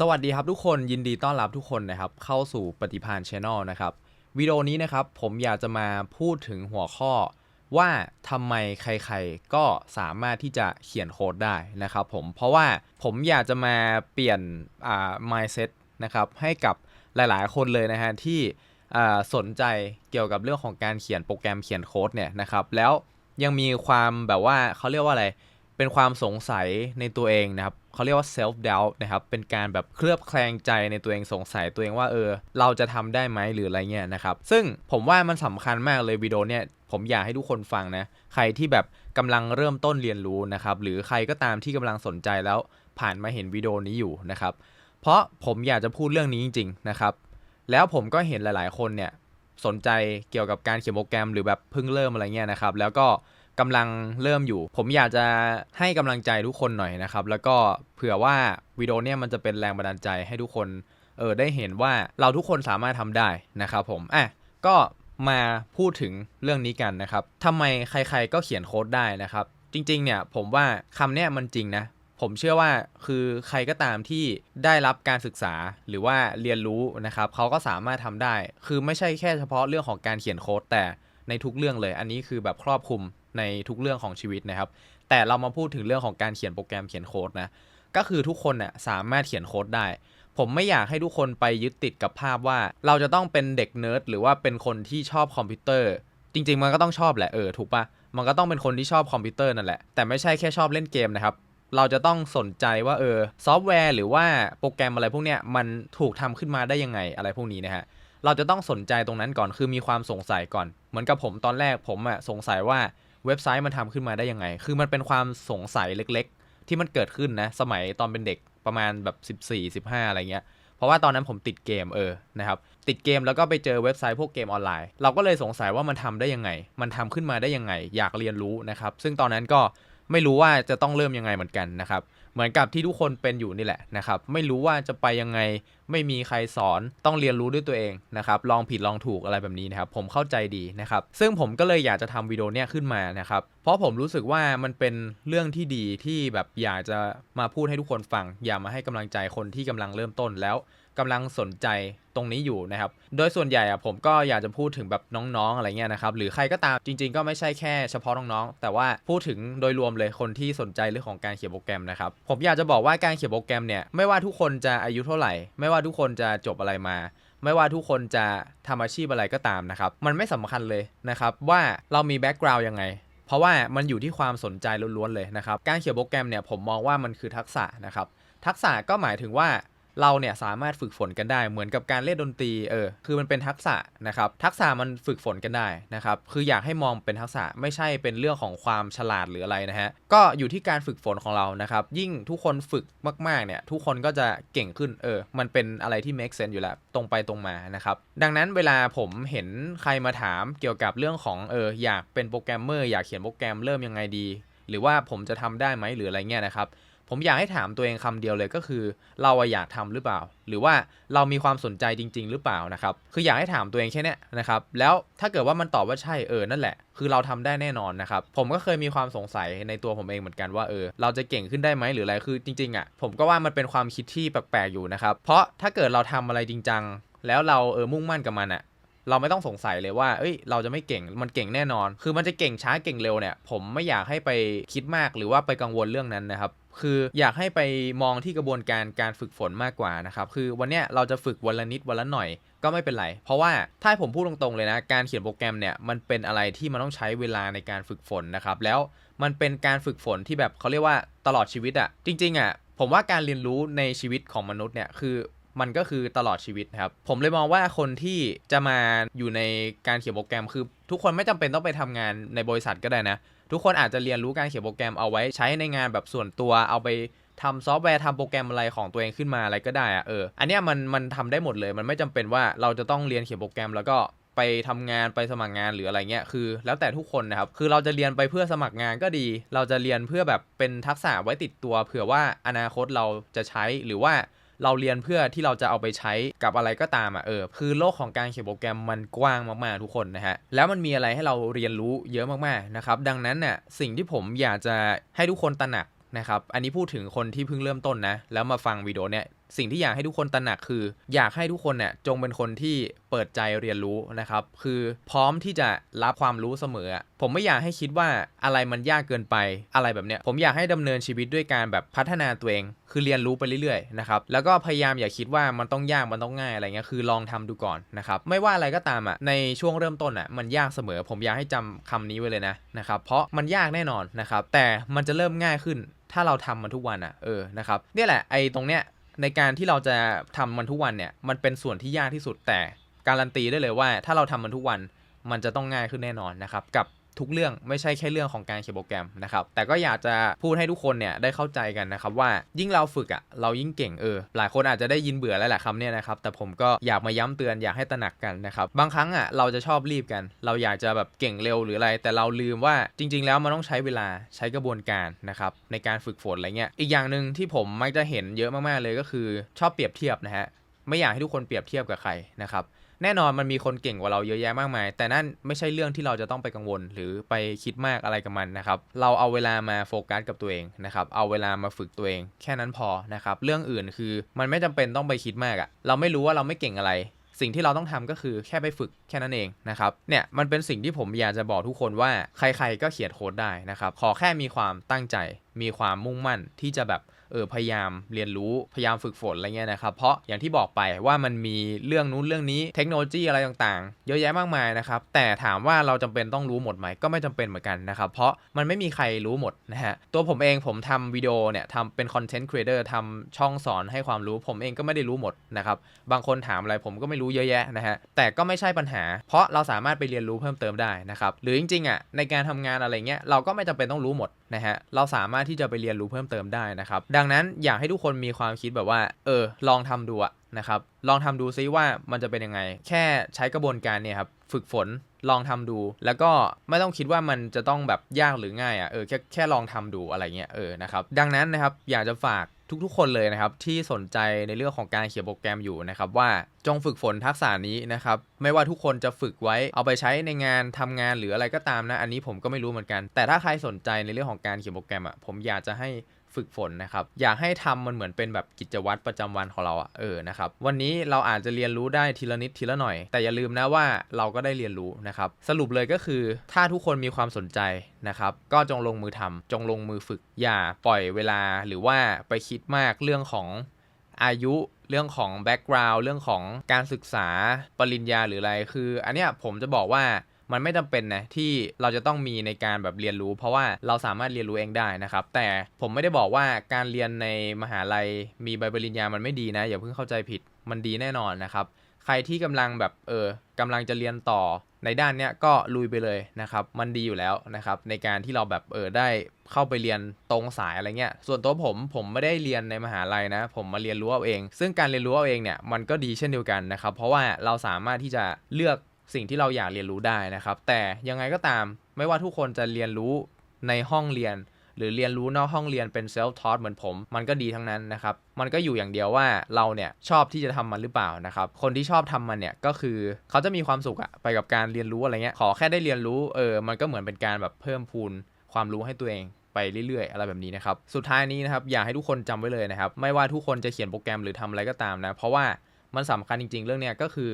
สวัสดีครับทุกคนยินดีต้อนรับทุกคนนะครับ เข้าสู่ปฏิพานช n น l นะครับวิดีโอนี้นะครับ ผมอยากจะมาพูดถึงหัวข้อว่าทำไมใครๆก็สามารถที่จะเขียนโค้ดได้นะครับผมเพราะว่าผมอยากจะมาเปลี่ยนอ่า mindset นะครับให้กับหลายๆ คนเลยนะฮะที่อ่าสนใจเกี่ยวกับเรื่องของการเขียนโปรแกรมเขียนโค้ดเนี่ยนะครับแล้วยังมีความแบบว่าเขาเรียกว่าอะไร เป็นความสงสัยในตัวเองนะครับ เขาเรียกว่า self doubt นะครับ เป็นการแบบเคลือบแคลงใจในตัวเองสงสัยตัวเองว่าเออ เราจะทำได้ไหมหรืออะไรเงี้ยนะครับ ซึ่งผมว่ามันสำคัญมากเลยวิดีโอเนี่ย ผมอยากให้ทุกคนฟังนะ ใครที่แบบกำลังเริ่มต้นเรียนรู้นะครับ หรือใครก็ตามที่กำลังสนใจแล้วผ่านมาเห็นวิดีโอนี้อยู่นะครับ เพราะผมอยากจะพูดเรื่องนี้จริง ๆ นะครับ แล้วผมก็เห็นหลาย ๆ คนเนี่ยสนใจเกี่ยวกับการเขียนโปรแกรมหรือแบบเพิ่งเริ่มอะไรเงี้ยนะครับ แล้วก็ กำลังเริ่มอยู่ ผมอยากจะให้กำลังใจทุกคนหน่อยนะครับ แล้วก็เผื่อว่าวิดีโอเนี่ยมันจะเป็นแรงบันดาลใจให้ทุกคนเออได้เห็นว่าเราทุกคนสามารถทำได้นะครับผมอะก็มาพูดถึงเรื่องนี้กันนะครับทำไมใครๆก็เขียนโค้ดได้นะครับ จริงๆเนี่ยผมว่าคำเนี้ยมันจริงนะผมเชื่อว่าคือใครก็ตามที่ได้รับการศึกษาหรือว่าเรียนรู้นะครับเขาก็สามารถทำได้ คือไม่ใช่แค่เฉพาะเรื่องของการเขียนโค้ดแต่ในทุกเรื่องเลย อันนี้คือแบบครอบคลุม ในทุกเรื่องของชีวิตนะครับ แต่เรามาพูดถึงเรื่องของการเขียนโปรแกรมเขียนโค้ดนะก็คือทุกคนน่ะสามารถเขียนโค้ดได้ ผมไม่อยากให้ทุกคนไปยึดติดกับภาพว่า เราจะต้องเป็นเด็กเนิร์ดหรือว่าเป็นคนที่ชอบคอมพิวเตอร์ จริง ๆ มันก็ต้องชอบแหละเออถูกปะมันก็ต้องเป็นคนที่ชอบคอมพิวเตอร์นั่นแหละแต่ไม่ใช่แค่ชอบเล่นเกมนะครับเราจะต้องสนใจว่าเออซอฟต์แวร์ หรือว่าโปรแกรมอะไรพวกเนี้ยมันถูกทำขึ้นมาได้ยังไงอะไรพวกนี้นะฮะเราจะต้องสนใจตรงนั้นก่อนคือมีความสงสัยก่อน เหมือนกับผมตอนแรกผมอะสงสัยว่า เว็บไซต์มันทำขึ้นมาได้ยังไง คือมันเป็นความสงสัยเล็ก ๆ ที่มันเกิดขึ้นนะ สมัยตอนเป็นเด็กประมาณแบบ 14 15 อะไรเงี้ย เพราะว่าตอนนั้นผมติดเกมเออ นะครับ ติดเกมแล้วก็ไปเจอเว็บไซต์พวกเกมออนไลน์ เราก็เลยสงสัยว่ามันทำได้ยังไง มันทำขึ้นมาได้ยังไง อยากเรียนรู้นะครับ ซึ่งตอนนั้นก็ไม่รู้ว่าจะต้องเริ่มยังไงเหมือนกันนะครับ เหมือนกับที่ทุกคนเป็นอยู่นี่แหละนะครับ ไม่รู้ว่าจะไปยังไงไม่มีใครสอนต้องเรียนรู้ด้วยตัวเองนะครับลองผิดลองถูกอะไรแบบนี้นะครับผมเข้าใจดีนะครับซึ่งผมก็เลยอยากจะทำวิดีโอเนี้ยขึ้นมานะครับเพราะผมรู้สึกว่ามันเป็นเรื่องที่ดีที่แบบอยากจะมาพูดให้ทุกคนฟัง อยากมาให้กำลังใจคนที่กำลังเริ่มต้นแล้วกำลังสนใจตรงนี้อยู่นะครับ โดยส่วนใหญ่อะผมก็อยากจะพูดถึงแบบน้องๆอะไรเงี้ยนะครับ หรือใครก็ตามจริง ๆ ก็ไม่ใช่แค่เฉพาะน้องๆ แต่ว่าพูดถึงโดยรวมเลยคนที่สนใจเรื่องของการเขียนโปรแกรมนะครับ ผมอยากจะบอกว่าการเขียนโปรแกรมเนี่ยไม่ว่าทุกคนจะอายุเท่าไหร่ไม่ว่าทุกคนจะจบอะไรมา ไม่ว่าทุกคนจะทำอาชีพอะไรก็ตามนะครับ มันไม่สำคัญเลยนะครับ ว่าเรามีแบ็กกราวด์ยังไง เพราะว่ามันอยู่ที่ความสนใจล้วนๆเลยนะครับ การเขียนโปรแกรมเนี่ยผมมองว่ามันคือทักษะนะครับ ทักษะก็หมายถึงว่า เราเนี่ยสามารถฝึกฝนกันได้เหมือนกับการเล่นดนตรีเออคือมันเป็นทักษะนะครับทักษะมันฝึกฝนกันได้นะครับคืออยากให้มองเป็นทักษะไม่ใช่เป็นเรื่องของความฉลาดหรืออะไรนะฮะก็อยู่ที่การฝึกฝนของเรานะครับยิ่งทุกคนฝึกมากๆเนี่ยทุกคนก็จะเก่งขึ้นเออมันเป็นอะไรที่ make sense อยู่แล้วตรงไปตรงมานะครับดังนั้นเวลาผมเห็นใครมาถามเกี่ยวกับเรื่องของเอออยากเป็นโปรแกรมเมอร์อยากเขียนโปรแกรมเริ่มยังไงดี หรือว่าผมจะทำได้ไหมหรืออะไรเงี้ยนะครับ ผมอยากให้ถามตัวเองคำเดียวเลยก็คือ เราอยากทำหรือเปล่า หรือว่าเรามีความสนใจจริง ๆ หรือเปล่านะครับคืออยากให้ถามตัวเองแค่นี้นะครับแล้วถ้าเกิดว่ามันตอบว่าใช่เออนั่นแหละ คือเราทำได้แน่นอนนะครับผมก็เคยมีความสงสัยในตัวผมเองเหมือนกันว่าเออเราจะเก่งขึ้นได้ไหมหรืออะไรคือจริงๆอะผมก็ว่ามันเป็นความคิดที่แปลกๆอยู่นะครับเพราะถ้าเกิดเราทำอะไรจริงจังแล้วเราเออมุ่งมั่นกับมันอะเราไม่ต้องสงสัยเลยว่า เอ้ย เราจะไม่เก่ง มันเก่งแน่นอน คือมันจะเก่งช้าเก่งเร็วเนี่ย ผมไม่อยากให้ไปคิดมากหรือว่าไปกังวลเรื่องนั้นนะครับ คืออยากให้ไปมองที่กระบวนการการฝึกฝนมากกว่านะครับ คือวันเนี้ยเราจะฝึกวันละนิดวันละหน่อยก็ไม่เป็นไร เพราะว่าถ้าผมพูดตรงๆเลยนะ การเขียนโปรแกรมเนี่ยมันเป็นอะไรที่มันต้องใช้เวลาในการฝึกฝนนะครับ แล้วมันเป็นการฝึกฝนที่แบบเขาเรียกว่าตลอดชีวิตอะจริงๆอะผมว่าการเรียนรู้ในชีวิตของมนุษย์เนี่ยคือมันก็คือตลอดชีวิตนะครับ ผมเลยมองว่าคนที่จะมาอยู่ในการเขียนโปรแกรมคือ ทุกคนไม่จำเป็นต้องไปทำงานในบริษัทก็ได้นะ ทุกคนอาจจะเรียนรู้การเขียนโปรแกรมเอาไว้ใช้ในงานแบบส่วนตัวเอาไปทำซอฟต์แวร์ทำโปรแกรมอะไรของตัวเองขึ้นมาอะไรก็ได้อะเอออันเนี้ยมันมันทำได้หมดเลย มันไม่จำเป็นว่าเราจะต้องเรียนเขียนโปรแกรมแล้วก็ไปทำงานไปสมัครงานหรืออะไรเงี้ยคือ แล้วแต่ทุกคนนะครับคือเราจะเรียนไปเพื่อสมัครงานก็ดี เราจะเรียนเพื่อแบบเป็นทักษะไว้ติดตัว เผื่อว่าอนาคตเราจะใช้หรือว่า เราเรียนเพื่อที่เราจะเอาไปใช้กับอะไรก็ตามอะเออคือโลกของการเขียนโปรแกรมมันกว้างมากๆทุกคนนะฮะแล้วมันมีอะไรให้เราเรียนรู้เยอะมากๆนะครับดังนั้นน่ะสิ่งที่ผมอยากจะให้ทุกคนตระหนักนะครับอันนี้พูดถึงคนที่เพิ่งเริ่มต้นนะแล้วมาฟังวิดีโอเนี้ย สิ่งที่อยากให้ทุกคนตระหนักคือ อยากให้ทุกคนเนี่ยจงเป็นคนที่เปิดใจเรียนรู้นะครับ คือพร้อมที่จะรับความรู้เสมอ ผมไม่อยากให้คิดว่าอะไรมันยากเกินไปอะไรแบบเนี้ย ผมอยากให้ดำเนินชีวิตด้วยการแบบพัฒนาตัวเอง คือเรียนรู้ไปเรื่อยๆนะครับ แล้วก็พยายามอย่าคิดว่ามันต้องยากมันต้องง่ายอะไรเงี้ย คือลองทำดูก่อนนะครับ ไม่ว่าอะไรก็ตามอะ ในช่วงเริ่มต้นอะมันยากเสมอ ผมอยากให้จำคำนี้ไว้เลยนะนะครับ เพราะมันยากแน่นอนนะครับ แต่มันจะเริ่มง่ายขึ้นถ้าเราทำมันทุกวันอะ เออ นะครับ เนี่ยแหละ ไอ้ตรงเนี้ย ในการที่เราจะทำมันทุกวันเนี่ย มันเป็นส่วนที่ยากที่สุดแต่การันตีได้เลยว่า ถ้าเราทำมันทุกวันมันจะต้องง่ายขึ้นแน่นอนนะครับกับ ทุกเรื่องไม่ใช่แค่เรื่องของการเขียนโปรแกรมนะครับแต่ก็อยากจะพูดให้ทุกคนเนี่ยได้เข้าใจกันนะครับว่ายิ่งเราฝึกอะ่ะเรายิ่งเก่งเออหลายคนอาจจะได้ยินเบื่อแล้วแหละคำเนี่ยนะครับแต่ผมก็อยากมาย้ำเตือนอยากให้ตระหนักกันนะครับบางครั้งอะ่ะเราจะชอบรีบกัน เราอยากจะแบบเก่งเร็วหรืออะไร แต่เราลืมว่าจริง ๆ แล้วมันต้องใช้เวลาใช้กระบวนการนะครับในการฝึกฝนอะไรเงี้ยอีกอย่างหนึ่งที่ผมมักจะเห็นเยอะมากๆเลยก็คือชอบเปรียบเทียบนะฮะไม่อยากให้ทุกคนเปรียบเทียบกับใครนะครับ แน่นอนมันมีคนเก่งกว่าเราเยอะแยะมากมาย แต่นั่นไม่ใช่เรื่องที่เราจะต้องไปกังวล หรือไปคิดมากอะไรกับมันนะครับ เราเอาเวลามาโฟกัสกับตัวเองนะครับ เอาเวลามาฝึกตัวเอง แค่นั้นพอนะครับ เรื่องอื่นคือมันไม่จำเป็นต้องไปคิดมากอะเราไม่รู้ว่าเราไม่เก่งอะไรสิ่งที่เราต้องทำก็คือแค่ไปฝึกแค่นั้นเองนะครับ เนี่ยมันเป็นสิ่งที่ผมอยากจะบอกทุกคนว่าใครๆก็เขียนโค้ดได้นะครับ ขอแค่มีความตั้งใจ มีความมุ่งมั่นที่จะแบบ เออพยายามเรียนรู้พยายามฝึกฝนอะไรเงี้ยนะครับเพราะอย่างที่บอกไปว่ามันมีเรื่องนู้นเรื่องนี้เทคโนโลยีอะไรต่างๆ เยอะแยะมากมายนะครับแต่ถามว่าเราจำเป็นต้องรู้หมดไหมก็ไม่จำเป็นเหมือนกันนะครับเพราะมันไม่มีใครรู้หมดนะฮะตัวผมเองผมทำวิดีโอเนี่ยทำเป็นคอนเทนต์ครีเอเตอร์ทำช่องสอนให้ความรู้ผมเองก็ไม่ได้รู้หมดนะครับบางคนถามอะไรผมก็ไม่รู้เยอะแยะนะฮะแต่ก็ไม่ใช่ปัญหา เพราะเราสามารถไปเรียนรู้เพิ่มเติมได้นะครับหรือจริงๆอะในการทำงานอะไรเงี้ยเราก็ไม่จำเป็นต้องรู้หมด นะฮะเราสามารถที่จะไปเรียนรู้เพิ่มเติมได้นะครับ ดังนั้นอยากให้ทุกคนมีความคิดแบบว่า เออ ลองทำดูอะนะครับ ลองทำดูซิว่ามันจะเป็นยังไง แค่ใช้กระบวนการเนี่ยครับ ฝึกฝนลองทำดู แล้วก็ไม่ต้องคิดว่ามันจะต้องแบบยากหรือง่ายอะ่ะเออแค่แค่ลองทำดูอะไรเงี้ยเออนะครับ ดังนั้นนะครับอยากจะฝาก ทุกๆ คนเลยนะครับที่สนใจในเรื่องของการเขียนโปรแกรมอยู่นะครับว่าจงฝึกฝนทักษะนี้นะครับไม่ว่าทุกคนจะฝึกไว้เอาไปใช้ในงานทำงานหรืออะไรก็ตามนะ อันนี้ผมก็ไม่รู้เหมือนกัน แต่ถ้าใครสนใจในเรื่องของการเขียนโปรแกรมอะ่ะผมอยากจะให้ ฝึกฝนนะครับ อยากให้ทำมันเหมือนเป็นแบบกิจวัตรประจำวันของเราอะ่ะเออนะครับ วันนี้เราอาจจะเรียนรู้ได้ทีละนิดทีละหน่อย แต่อย่าลืมนะว่าเราก็ได้เรียนรู้นะครับ สรุปเลยก็คือ ถ้าทุกคนมีความสนใจนะครับ ก็จงลงมือทำจงลงมือฝึก อย่าปล่อยเวลาหรือว่าไปคิดมากเรื่องของอายุเรื่องของแบ็กกราวด์เรื่องของการศึกษาปริญญาหรืออะไรคือ อันเนี้ยผมจะบอกว่า มันไม่จำเป็นนะที่เราจะต้องมีในการแบบเรียนรู้ เพราะว่าเราสามารถเรียนรู้เองได้นะครับแต่ผมไม่ได้บอกว่าการเรียนในมหาลัยมีใบปริญญามันไม่ดีนะอย่าเพิ่งเข้าใจผิดมันดีแน่นอนนะครับใครที่กำลังแบบเออกำลังจะเรียนต่อในด้านเนี้ยก็ลุยไปเลยนะครับมันดีอยู่แล้วนะครับในการที่เราแบบเออได้เข้าไปเรียนตรงสายอะไรเงี้ยส่วนตัวผมผมไม่ได้เรียนในมหาลัยนะ ผมมาเรียนรู้เอาเอง ซึ่งการเรียนรู้เอาเองเนี่ยมันก็ดีเช่นเดียวกันนะครับเพราะว่าเราสามารถที่จะเลือก สิ่งที่เราอยากเรียนรู้ได้นะครับ แต่ยังไงก็ตามไม่ว่าทุกคนจะเรียนรู้ในห้องเรียน หรือเรียนรู้นอกห้องเรียนเป็นเซลฟ์ทอ t เหมือนผม มันก็ดีทั้งนั้นนะครับ มันก็อยู่อย่างเดียวว่าเราเนี่ยชอบที่จะทำมันหรือเปล่านะครับ คนที่ชอบทำมันเนี่ยก็คือเขาจะมีความสุขอะไปกับการเรียนรู้อะไรเงี้ยขอแค่ได้เรียนรู้เออมันก็เหมือนเป็นการแบบเพิ่มพูนความรู้ให้ตัวเองไปเรื่อยๆ อะไรแบบนี้นะครับ สุดท้ายนี้นะครับอยากให้ทุกคนจำไว้เลยนะครับ ไม่ว่าทุกคนจะเขียนโปรแกรมหรือทำอะไรก็ตามนะ เพราะว่ามันสำคัญจริงๆ เรื่องเนี้ยก็คือ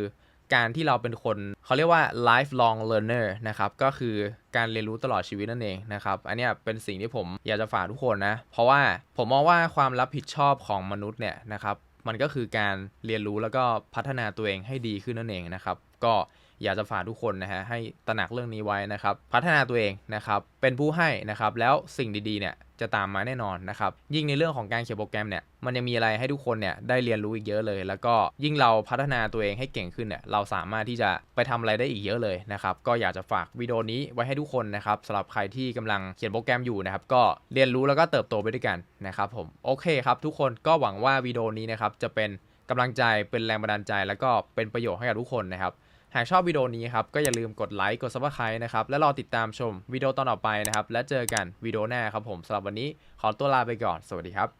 การที่เราเป็นคนเขาเรียกว่า lifelong learner นะครับก็คือการเรียนรู้ตลอดชีวิตนั่นเองนะครับอันนี้เป็นสิ่งที่ผมอยากจะฝากทุกคนนะ เพราะว่าผมมองว่าความรับผิดชอบของมนุษย์เนี่ยนะครับมันก็คือการเรียนรู้แล้วก็พัฒนาตัวเองให้ดีขึ้นนั่นเองนะครับก็ อยากจะฝากทุกคนนะฮะให้ตระหนักเรื่องนี้ไว้นะครับ พัฒนาตัวเองนะครับเป็นผู้ให้นะครับแล้วสิ่งดีๆเนี่ยจะตามมาแน่นอนนะครับยิ่งในเรื่องของการเขียนโปรแกรมเนี่ยมันยังมีอะไรให้ทุกคนเนี่ยได้เรียนรู้อีกเยอะเลย แล้วก็ยิ่งเราพัฒนาตัวเองให้เก่งขึ้นเนี่ยเราสามารถที่จะไปทำอะไรได้อีกเยอะเลยนะครับก็อยากจะฝากวิดีโอนี้ไว้ให้ทุกคนนะครับสำหรับใครที่กำลังเขียนโปรแกรมอยู่นะครับก็เรียนรู้แล้วก็เติบโตไปด้วยกันนะครับผมโอเคครับทุกคนก็หวังว่าวิดีโอนี้นะครับจะเป็นกำลังใจเป็นแรงบันดาลใจ แล้วก็เป็นประโยชน์ให้กับทุกคนนะครับ หากชอบวิดีโอนี้ครับ ก็อย่าลืมกดไลค์กดซับสไครต์นะครับ และรอติดตามชมวิดีโอตอนต่อไปนะครับ และเจอกันวิดีโอหน้าครับผมสำหรับวันนี้ขอตัวลาไปก่อนสวัสดีครับ